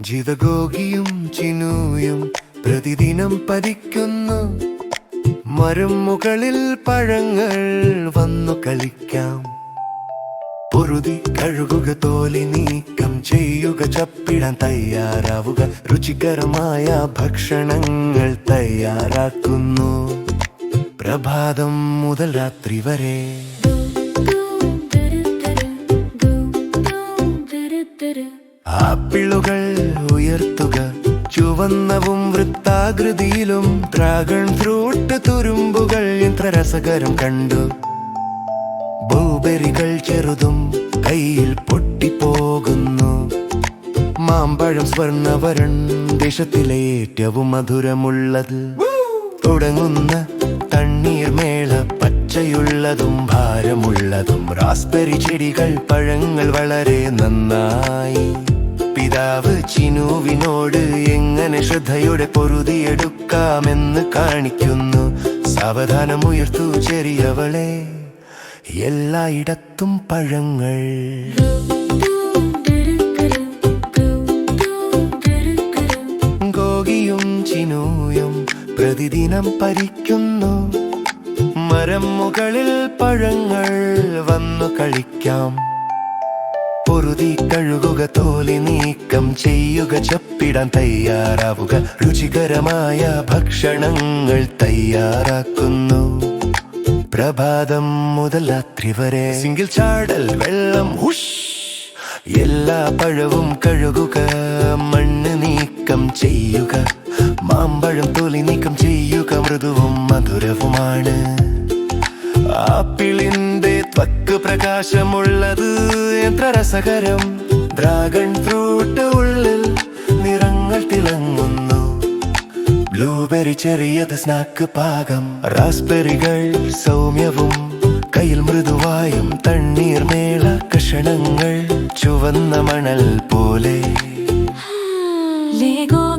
ജിതഗോഗിയും ചിനൂയും പ്രതിദിനം പതിക്കുന്നു. മരം മുകളിൽ പഴങ്ങൾ വന്നു കളിക്കാം. പൊറുതി കഴുകുക തോലി നീക്കം ചെയ്യുക ചപ്പിടാൻ തയ്യാറാവുക. രുചികരമായ ഭക്ഷണങ്ങൾ തയ്യാറാക്കുന്നു. പ്രഭാതം മുതൽ രാത്രി വരെ. ആപ്പിളുകൾ ഉയർത്തുക ചുവന്നവും വൃത്താകൃതിയിലും ഡ്രാഗൺ ഫ്രൂട്ട് തുരുമ്പുകൾ എത്ര രസകരം കണ്ടു. ബ്ലൂബെറികൾ ചെറുതും കയ്യിൽ പൊട്ടിപ്പോകുന്നു മാമ്പഴം സ്വർണവരൺ ദേശത്തിലെ ഏറ്റവും മധുരമുള്ളത്. തുടങ്ങുന്ന തണ്ണീർമേള പച്ചയുള്ളതും ഭാരമുള്ളതും. റാസ്ബെറി ചെടികൾ പഴങ്ങൾ വളരെ നന്നായി. പിതാവ് ചിനുവിനോട് എങ്ങനെ ശ്രദ്ധയോടെ പൊരുതിയെടുക്കാമെന്ന് കാണിക്കുന്നു. സാവധാനമുയർത്തു ചെറിയവളെ എല്ലായിടത്തും പഴങ്ങൾ. ഗോഗിയും പ്രതിദിനം പരിക്കുന്നു. മരം മുകളിൽ പഴങ്ങൾ വന്നു കളിക്കാം. പൊറുതി കഴുകുക തോലി നീക്കം ചെയ്യുക ചപ്പിടാൻ തയ്യാറാവുക. രുചികരമായ ഭക്ഷണങ്ങൾ തയ്യാറാക്കുന്നു. പ്രഭാതം മുതൽ രാത്രി വരെ. സിംഗിൾ ചാടൽ വെള്ളം ഹുഷ്. എല്ലാ പഴവും കഴുകുക മണ്ണ് നീക്കം ചെയ്യുക. മാമ്പഴം തൊലി നീക്കം ചെയ്യുക മൃദുവും മധുരവുമാണ്. ആപ്പിളിന്റെ ത്വക്ക് പ്രകാശമുള്ളത് എത്ര രസകരം ഡ്രാഗൺ ഫ്രൂട്ട് ഉള്ളിൽ നിറങ്ങൾ തിളങ്ങുന്നു. ബ്ലൂബെറി ചെറിയത് സ്നാക്ക് പാകം. റാസ്ബെറികൾ സൗമ്യവും കയ്യിൽ മൃദുവായും തണ്ണീർ മേള കഷണങ്ങൾ ചുവന്ന മണൽ പോലെ. ചിനൂയും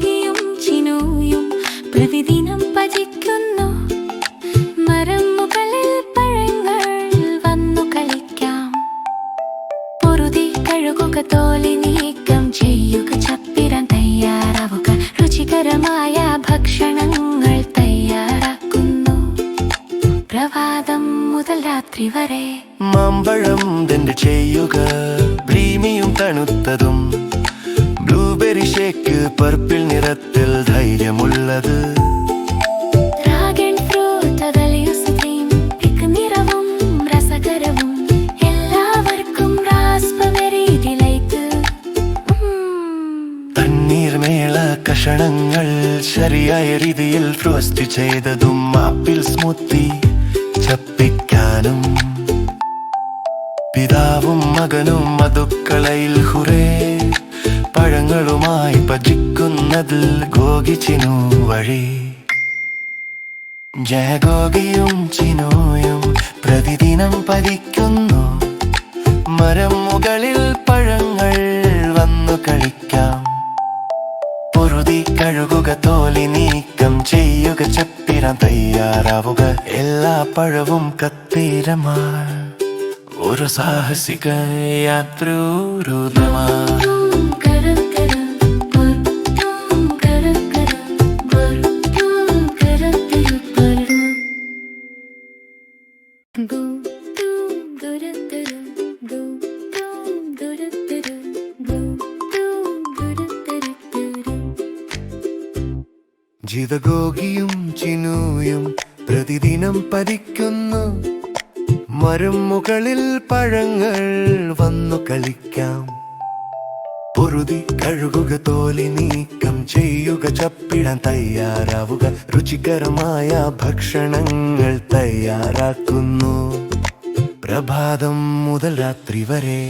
പ്രതിദിനം ഭജിക്കുന്നു. മരം മുകളിൽ പഴങ്ങൾ വന്നു കളിക്കാം. പൊറുതി കഴുകുക തോലി നീക്കം ചെയ്യുക ചപ്പിരം തയ്യാറാവുക രുചികരമായ ഭക്ഷണങ്ങൾ തയ്യാറാക്കുന്നു. പ്രഭാതം മുതൽ രാത്രി വരെ മാമ്പഴം തന്റെ ചെയ്യുക ബ്രീമിയും തണുത്തതും ഷേക്ക് പർപ്പിൾ നിറത്തിൽ ധൈര്യമുള്ളത്. തണ്ണീർമേള കഷണങ്ങൾ ശരിയായ രീതിയിൽ ഫ്രോസ്റ്റ് ചെയ്തതും ആപ്പിൾ സ്മൂത്തി ചപ്പിക്കാനും. പിതാവും മകനും മധുക്കളയിൽ ഹുറേ. പഴങ്ങളുമായി ഭജിക്കുന്നതിൽ ഗോഗിച്ചിനു വഴി. ജയഗോഗിയും ചിനോയും പ്രതിദിനം പതിക്കുന്നു. മരം മുകളിൽ പഴങ്ങൾ വന്നു കളിക്കാം. പൊറുതി കഴുകുക തോലി നീക്കം ചെയ്യുക ചപ്പിരം തയ്യാറാവുക. എല്ലാ പഴവും കത്തീരമാ ഒരു സാഹസിക യാത്രൂരുതമാ ജിതഗോഗിയും ചിനൂയും പ്രതിദിനം പതിക്കുന്നു. മരുമുകളിൽ പഴങ്ങൾ വന്നു കളിക്കാം. പൊറുതി കഴുകുക തോലി നീക്കം ചെയ്യുക ചപ്പിടാൻ തയ്യാറാവുക രുചികരമായ ഭക്ഷണങ്ങൾ തയ്യാറാക്കുന്നു പ്രഭാതം മുതൽ രാത്രി വരെ.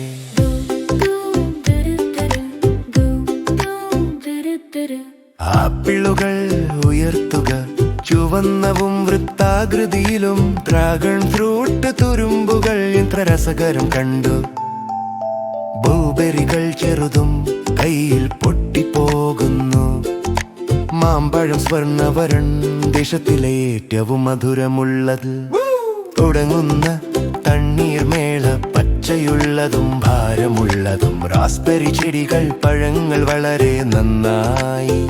ആപ്പിളുകൾ ഉയർത്തുക ചുവന്നവും വൃത്താകൃതിയിലും ഡ്രാഗൺ ഫ്രൂട്ട് തുരുമ്പുകൾ ഇത്ര രസകരം കണ്ടു ബ്ലൂബെറികൾ ചെറുതും കയ്യിൽ പൊട്ടിപ്പോകുന്നു. മാമ്പഴം സ്വർണവരൺ ദേശത്തിലെ ഏറ്റവും മധുരമുള്ളത്. തുടങ്ങുന്ന തണ്ണീർമേള പച്ചയുള്ളതും ഭാരമുള്ളതും. റാസ്ബെറി ചെടികൾ പഴങ്ങൾ വളരെ നന്നായി.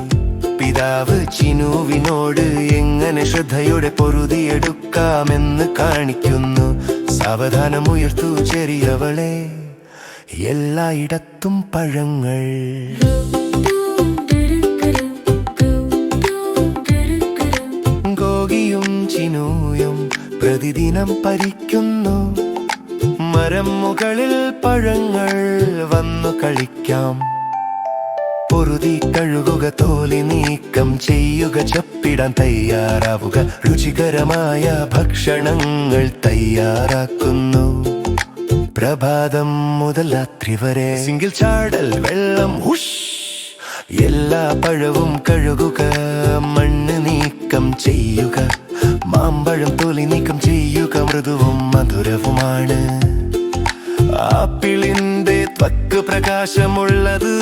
പിതാവ് ചിനുവിനോട് എങ്ങനെ ശ്രദ്ധയോടെ പൊറുതിയെടുക്കാമെന്ന് കാണിക്കുന്നു. സാവധാനം ഉയർത്തു ചെറിയവളെ. എല്ലായിടത്തും പഴങ്ങൾ. ഗോഗിയും ചിനൂയും പ്രതിദിനം പരിക്കുന്നു മരം മുകളിൽ പഴങ്ങൾ വന്നു കളിക്കാം. പൊറുതി കഴുകുക തോലി നീക്കം ചെയ്യുക ചപ്പിടാൻ തയ്യാറാവുക. രുചികരമായ ഭക്ഷണങ്ങൾ തയ്യാറാക്കുന്നു. പ്രഭാതം മുതൽ രാത്രി വരെ. സിംഗിൾ ചാടൽ വെള്ളം ഹുഷ്. എല്ലാ പഴവും കഴുകുക മണ്ണ് നീക്കം ചെയ്യുക മാമ്പഴം തൊലി നീക്കം ചെയ്യുക മൃദുവും മധുരവുമാണ്. ആപ്പിളിന്റെ ത്വക്ക് പ്രകാശമുള്ളത്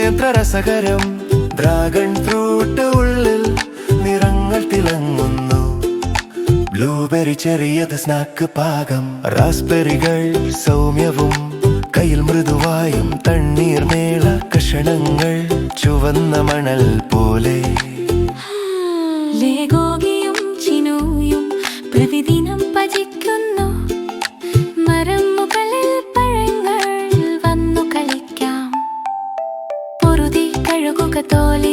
എത്ര രസകരം ഡ്രാഗൺ ഫ്രൂട്ട് ഉള്ളിൽ നിറങ്ങൾ തിളങ്ങുന്നു. ബ്ലൂബെറി ചെറിയത് സ്നാക്ക് പാകം. റാസ്ബെറികൾ സൗമ്യവും. കയ്യിൽ മൃദുവായും തണ്ണീർ മേള കഷണങ്ങൾ ചുവന്ന മണൽ പോലെ. ലേഗോഗിയും തോലി